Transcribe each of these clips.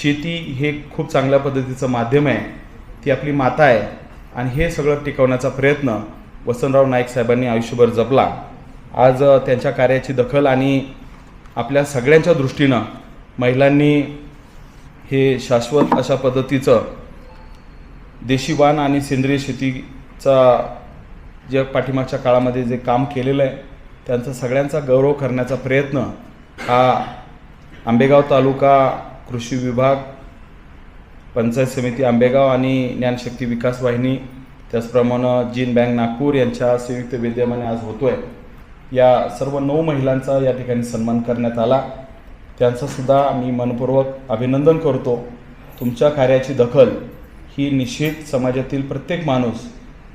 शेती हे खूप चांगल्या पद्धतीचं माध्यम आहे. ती आपली माता आहे. आणि हे सगळं टिकवण्याचा प्रयत्न वसंतराव नाईक साहेबांनी आयुष्यभर जपला. आज त्यांच्या कार्याची दखल आणि आपल्या सगळ्यांच्या दृष्टीनं महिलांनी हे शाश्वत अशा पद्धतीचं देशी वाण आणि सेंद्रिय शेतीचा जे पाठीमागच्या काळामध्ये जे काम केलेलं आहे त्यांचा सगळ्यांचा गौरव करण्याचा प्रयत्न हा आंबेगाव तालुका कृषी विभाग पंचायत समिती आंबेगाव आणि ज्ञानशक्ती विकास वाहिनी त्याचप्रमाणे जीन बँक नागपूर यांच्या संयुक्त विद्यमाने आज होतो आहे या सर्व नऊ महिलांचा या ठिकाणी सन्मान करण्यात आला. त्यांचासुद्धा मी मनपूर्वक अभिनंदन करतो. तुमच्या कार्याची दखल ही निश्चित समाजातील प्रत्येक माणूस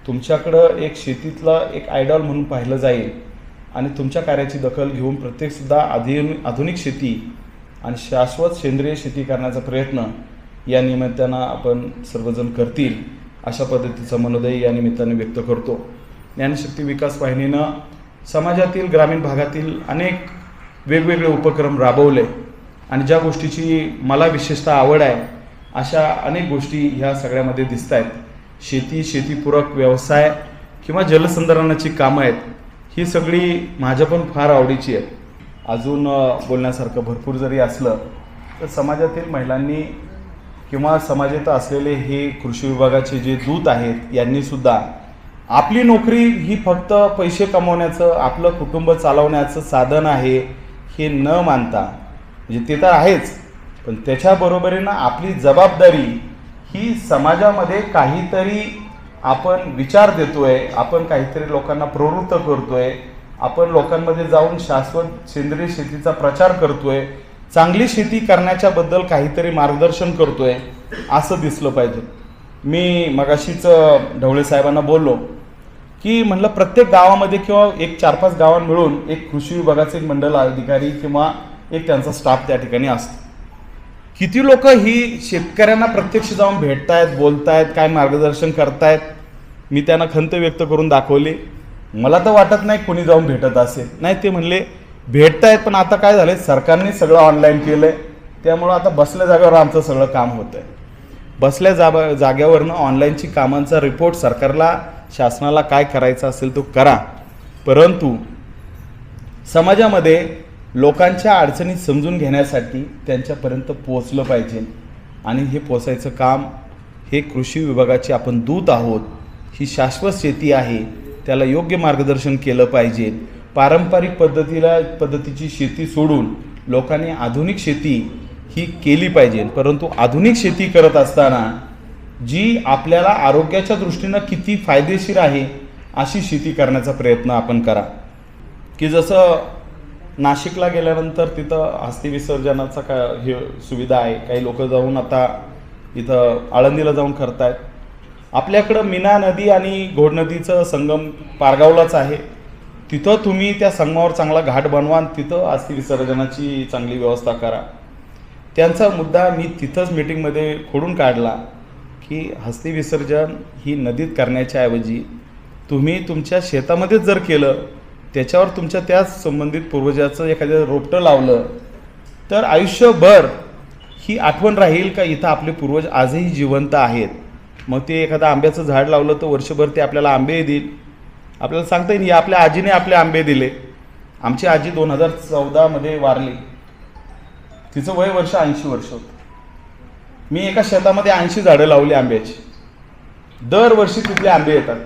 तुमच्याकडं एक शेतीतला एक आयडॉल म्हणून पाहिलं जाईल आणि तुमच्या कार्याची दखल घेऊन प्रत्येकसुद्धा आधुनिक आधुनिक शेती आणि शाश्वत सेंद्रिय शेती करण्याचा प्रयत्न या निमित्तानं आपण सर्वजण करतील अशा पद्धतीचं मनोदय या निमित्ताने व्यक्त करतो. ज्ञानशक्ती विकास वाहिनीनं समाजातील ग्रामीण भागातील अनेक वेगवेगळे उपक्रम राबवले आणि ज्या गोष्टीची मला विशेषतः आवड आहे अशा अनेक गोष्टी ह्या सगळ्यामध्ये दिसत आहेत शेती शेतीपूरक व्यवसाय किंवा जलसंधारणाची कामं आहेत ही सगळी माझ्या पण फार आवडीची आहेत. अजून बोलण्यासारखं भरपूर जरी असलं तर समाजातील महिलांनी किंवा समाजात असलेले हे कृषी विभागाचे जे दूत आहेत यांनीसुद्धा आपली नोकरी ही फक्त पैसे कमवण्याचं आपलं कुटुंब चालवण्याचं साधन आहे हे न मानता. म्हणजे ते तर आहेच पण त्याच्याबरोबरीनं आपली जबाबदारी ही समाजामध्ये काहीतरी आपण विचार देतोय आपण काहीतरी लोकांना प्रवृत्त करतोय आपण लोकांमध्ये जाऊन शाश्वत सेंद्रिय शेतीचा प्रचार करतोय चांगली शेती करण्याच्या बद्दल काहीतरी मार्गदर्शन करतोय असं दिसलं पाहिजे. मी मगाशीच ढवळे साहेबांना बोललो की म्हणलं प्रत्येक गावामध्ये किंवा एक चार पाच गावां मिळून एक कृषी विभागाचे एक मंडल अधिकारी किंवा एक त्यांचा स्टाफ त्या ठिकाणी असतो. किती लोक ही शेतकऱ्यांना प्रत्यक्ष जाऊन भेटतायत बोलतायत काय मार्गदर्शन करतायत मी त्यांना खंत व्यक्त करून दाखवली. मला तर वाटत नाही कोणी जाऊन भेटत असेल. नाही ते म्हणले भेटतायत पण आता काय झालंय? सरकारने सगळं ऑनलाईन केलं आहे त्यामुळं आता बसल्या जागेवर आमचं सगळं काम होतं आहे बसल्या जागा जाग्यावरनं ऑनलाईनची कामांचा रिपोर्ट सरकारला शासनाला काय करायचा असेल तो करा. परंतु समाजामध्ये लोकांच्या अडचणी समजून घेण्यासाठी त्यांच्यापर्यंत पोचलं पाहिजे. आणि हे पोचायचं काम हे कृषी विभागाचे आपण दूत आहोत. ही शाश्वत शेती आहे. त्याला योग्य मार्गदर्शन केलं पाहिजे. पारंपरिक पद्धतीला पद्धतीची शेती सोडून लोकांनी आधुनिक शेती ही केली पाहिजे. परंतु आधुनिक शेती करत असताना जी आपल्याला आरोग्याच्या दृष्टीनं किती फायदेशीर आहे अशी शेती करण्याचा प्रयत्न आपण करा. की जसं नाशिकला गेल्यानंतर तिथं हस्ती विसर्जनाचा का हे सुविधा आहे. काही लोक जाऊन आता इथं आळंदीला जाऊन करतायत. आपल्याकडं मीना नदी आणि घोड नदीचं संगम पारगावलाच आहे. तिथं तुम्ही त्या संगमावर चांगला घाट बनवा तिथं अस्थि विसर्जनाची चांगली व्यवस्था करा. त्यांचा मुद्दा मी तिथंच मीटिंगमध्ये खोडून काढला की हस्ती विसर्जन ही नदीत करण्याच्या ऐवजी तुम्ही तुमच्या शेतामध्येच जर केलं त्याच्यावर तुमच्या त्याच संबंधित पूर्वजाचं एखादं रोपटं लावलं तर आयुष्यभर ही आठवण राहील का इथं आपले पूर्वज आजही जिवंत आहेत? मग ते एखादं आंब्याचं झाड लावलं तर वर्षभर ते आपल्याला आंबे देईल. आपल्याला सांगता येईल आपल्या आजीने आपले आंबे दिले. आमची आजी दोन हजार चौदामध्ये वारली. तिचं वय वर्ष ऐंशी वर्ष होतं. मी एका शेतामध्ये ऐंशी झाडं लावली आंब्याची. दरवर्षी तिथले आंबे येतात.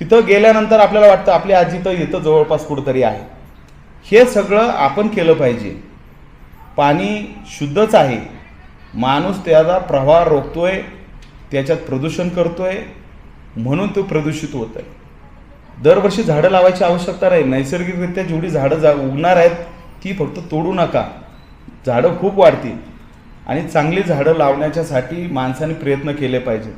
तिथं गेल्यानंतर आपल्याला वाटतं आपली आजी तर इथं जवळपास कुठंतरी आहे. हे सगळं आपण केलं पाहिजे. पाणी शुद्धच आहे. माणूस त्याचा प्रवाह रोखतोय. त्याच्यात प्रदूषण करतोय म्हणून तो प्रदूषित होत आहे. दरवर्षी झाडं लावायची आवश्यकता नाही. नैसर्गिकरित्या जेवढी झाडं जा उगणार आहेत ती फक्त तोडू नका. झाडं खूप वाढतील. आणि चांगली झाडं लावण्याच्यासाठी माणसाने प्रयत्न केले पाहिजेत.